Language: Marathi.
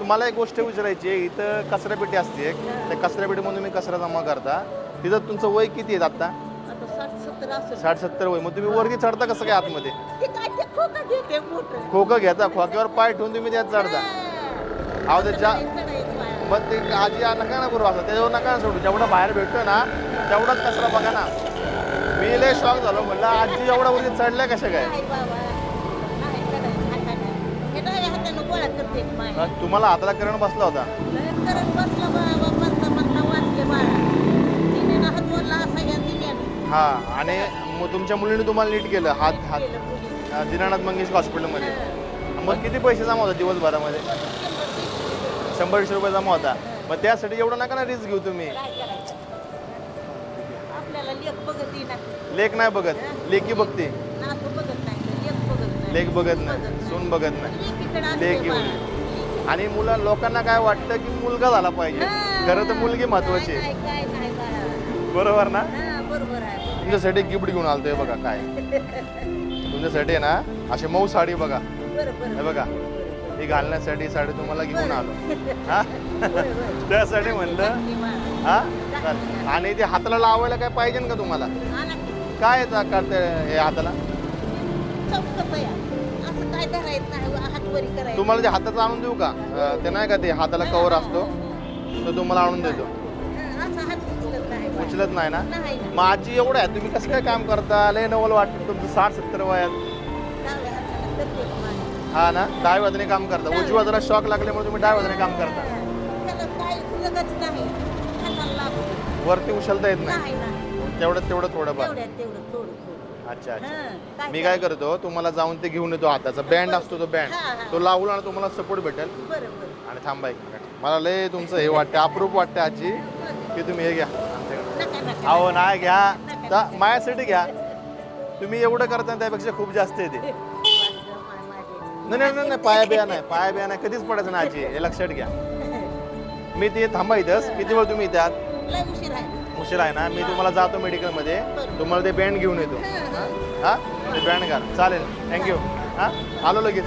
तुम्हाला एक गोष्ट विचारायची आहे इथं कचरापेटी असते एक. त्या कचरापेटीमधून तुम्ही कचरा जमा करता. तिथं तुमचं वय किती आहे आता? आता साठ सत्तर असं. साठ सत्तर वय. मग तुम्ही वरती चढता कसं काय आतमध्ये? ते काय ते खोका घेते मोठं. खोकं घेता? खोक्यावर पाय ठेवून तुम्ही त्यात चढता. अहो ते ज्या मग ते आजी नका ना करू असं. त्याच्यावर नका ना सोडू. जेवढा बाहेर भेटतो ना तेवढाच कचरा बघा ना. मी लय शॉक झालो. म्हटलं आजी एवढा वरती चढल्या कशा काय? तुम्हाला हाताला करण बसला होता. हा आणि मग तुमच्या मुलीने तुम्हाला नीट केलं. हात हात. दीनानाथ मंगेश हॉस्पिटलमध्ये मग किती पैसे जमा होता दिवसभरामध्ये? शंभर दीडशे रुपये जमा होता. मग त्यासाठी एवढं नका ना रिस्क घेऊ तुम्ही. आपल्याला लेख बघत येईना लेख नाही बघत. लेखी बघते. नातू बघत नाही. लेख बघत नाही. लेख बघत नाही. सून बघत नाही. लेकीकडे असते लेक येऊन. बाळा. आणि मुला लोकांना काय वाटतं की मुलगा झाला पाहिजे. हा. खरं तर मुलगी महत्वाची आहे. काय काय नाही बाळा. बरोबर ना? हा बरोबर आहे. तुमच्यासाठी गिफ्ट घेऊन आलतोय बघा काय. तुमच्यासाठी आहे ना अशी मऊ साडी बघा. बरोबर हे बघा. ही घालण्यासाठी साडी तुम्हाला घेऊन आलो. हा? त्यासाठी म्हणलं हा? चालेल. आणि ते हाताला लावायला काय पाहिजे का तुम्हाला? काय येतं करते हे हाताला? तुम्हाला ते हाताचं आणून देऊ का? अं, ते नाही का ते हाताला कवर असतो? तो तुम्हाला आणून देतो. हा, उचलत नाही. ना? नाही ना. मग आजी एवढं आहे तुम्ही कसं काय काम करता? लय नवल वाटतं तुमचं साठ सत्तर वयात. हा ना डाव्या बाजूने काम करता. उजव्या बाजूला शॉक लागल्यामुळे तुम्ही डाव्या बाजूने काम करता. त्याला नाही. हाताला वरती उचलता येत नाही. नाही नाही. तेवढं तेवढं थोडंफार तेवढ्यात तेवढं थोडं थोडं. अच्छा अच्छा. हा, मी काय करतो तुम्हाला जाऊन ते घेऊन येतो हाताचा. बँड असतो तो बँड. हा. तो लावून आणि तुम्हाला सपोर्ट भेटेल. बरं बरं. आणि थांबा एक मिनिट. मला लय तुमचं हे वाटतं अप्रूप वाटतं आजी की तुम्ही हे घ्या आमच्याकडे. नका नका अहो नाही घ्या. तर माझ्यासाठी घ्या. तुम्ही एवढं करता त्यापेक्षा खूप जास्त येते नाही नाही नाही, नाही पाया बिया नाही पाया बिया नाही कधीच पडायचं नाही आजी. हे लक्षात घ्या. मी ते थांबा इथंच. किती वेळ तुम्ही इथे आहात? लय उशीर आहे. उशीर आहे ना? मी तुम्हाला जातो मेडिकलमध्ये तुम्हाला ते बँड घेऊन येतो. हा ते बँड घाल. चालेल. थँक्यू हा? आलो लगेच.